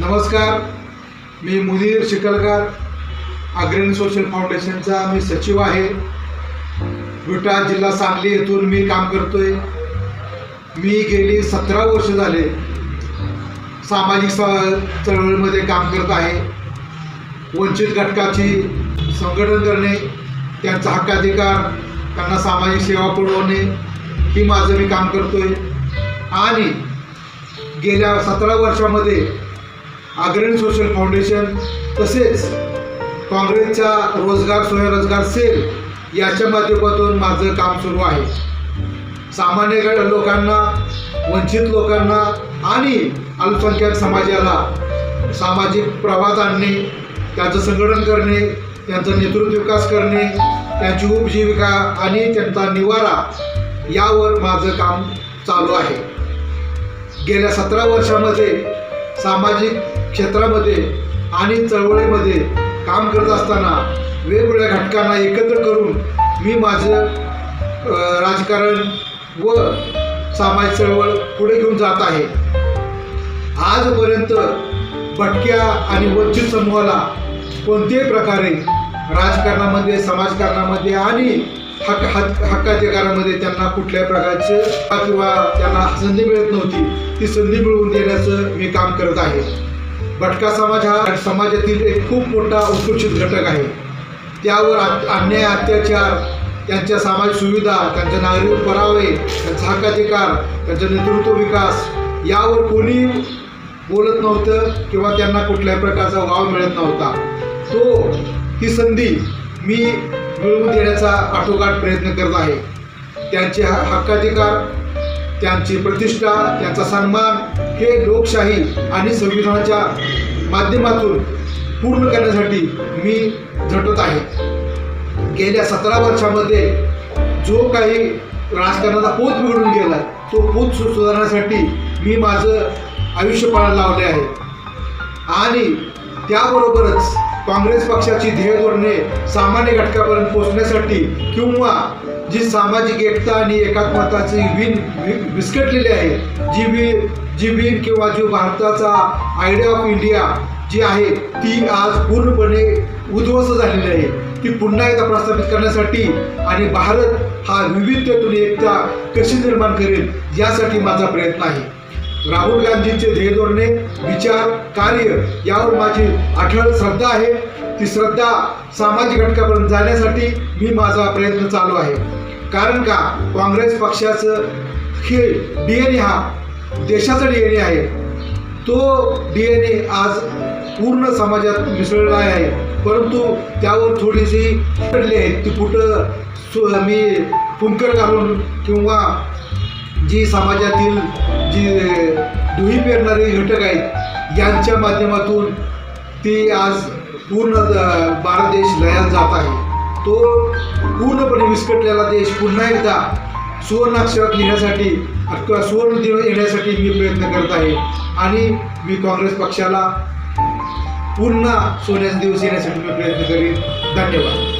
नमस्कार. मी मुनीर शिकलकर अग्रणी सोशल फाउंडेशनचा मी सचिव आहे. विटा जिल्हा सांगली येथून मी काम करतोय. मी गेली सतरा वर्ष झाले सामाजिक स चळवळीमध्ये काम करत आहे. वंचित घटकाची संघटन करणे त्यांचा हक्काधिकार त्यांना सामाजिक सेवा पुरवणे ही माझं मी काम करतोय. आणि गेल्या सतरा वर्षामध्ये अग्रणी सोशल फाउंडेशन तसेच काँग्रेसचा रोजगार स्वयंरोजगार सेल याच्या माध्यमातून माझं काम सुरू आहे. सामान्य लोकांना वंचित लोकांना आणि अल्पसंख्याक समाजाला सामाजिक प्रवाद आणणे त्यांचं संघटन करणे त्यांचा नेतृत्व विकास करणे त्यांची उपजीविका आणि त्यांचा निवारा यावर माझं काम चालू आहे. गेल्या सतरा वर्षामध्ये सामाजिक क्षेत्रामध्ये आणि चळवळीमध्ये काम करत असताना वेगवेगळ्या घटकांना एकत्र करून मी माझं राजकारण व सामाजिक चळवळ पुढे घेऊन जात आहे. आजपर्यंत भटक्या आणि वंचित समूहाला कोणत्याही प्रकारे राजकारणामध्ये समाजकारणामध्ये आणि हक्क हक्क हक्काधिकारामध्ये त्यांना कुठल्या प्रकारचं किंवा त्यांना संधी मिळत नव्हती. ती संधी मिळवून देण्याचं मी काम करत आहे. भटका समाज हा समाजातील एक खूप मोठा उत्कृष्ट घटक आहे. त्यावर अन्याय अत्याचार त्यांच्या सामाजिक सुविधा त्यांच्या नागरिक परावे त्यांचा हक्काधिकार त्यांचा नेतृत्व विकास यावर कोणी बोलत नव्हतं किंवा त्यांना कुठल्याही प्रकारचा वाव मिळत नव्हता. तो ही संधी मी मिळवून देण्याचा आटोकाट प्रयत्न करत आहे. त्यांचे ह- हक्काधिकार त्यांची प्रतिष्ठा त्यांचा सन्मान हे लोकशाही आणि संविधानाच्या माध्यमातून पूर्ण करण्यासाठी मी झटत आहे. गेल्या सतरा वर्षामध्ये जो काही राजकारणाचा पोत बिघडून गेला तो पोत सुधारण्यासाठी मी माझं आयुष्य पाळायला लावले आहे. आणि त्याबरोबरच काँग्रेस पक्षाची ध्येय धोरणे सामान्य घटकापर्यंत पोहोचण्यासाठी किंवा जी सामाजिक एकता आणि एकात्मताची विण वि- विस्कटलेली आहे जी बी जी बीन किंवा जो भारताचा आयडिया ऑफ इंडिया जी आहे ती आज पूर्णपणे उद्ध्वस्त झालेली आहे. ती पुन्हा एकदा प्रस्थापित करण्यासाठी आणि भारत हा विविधतेतून एकता कशी निर्माण करेल यासाठी माझा प्रयत्न आहे. राहुल गांधींचे ध्येय धोरणे विचार कार्य यावर माझी अठळ श्रद्धा आहे. ती श्रद्धा सामाजिक घटकापर्यंत जाण्यासाठी मी माझा प्रयत्न चालू आहे. कारण का? काँग्रेस पक्षाचं हे डी एन ए हा देशाचा डी एन ए आहे. तो डी एन ए आज पूर्ण समाजात मिसळला आहे. परंतु त्यावर थोडीशी पडली आहे. ती कुठं मी फुंकर घालून किंवा जी समाजातील जी दुही पेरणारे घटक आहेत यांच्या माध्यमातून ती आज पूर्ण भारत देश लयात जात आहे. तो पूर्णपणे विस्कटलेला देश पुन्हा एकदा सुवर्णाक्षरात लिहिण्यासाठी किंवा सुवर्ण दिन येण्यासाठी मी प्रयत्न करत आहे. आणि मी काँग्रेस पक्षाला पुन्हा सोन्याचा दिवस येण्यासाठी मी प्रयत्न करीन. धन्यवाद.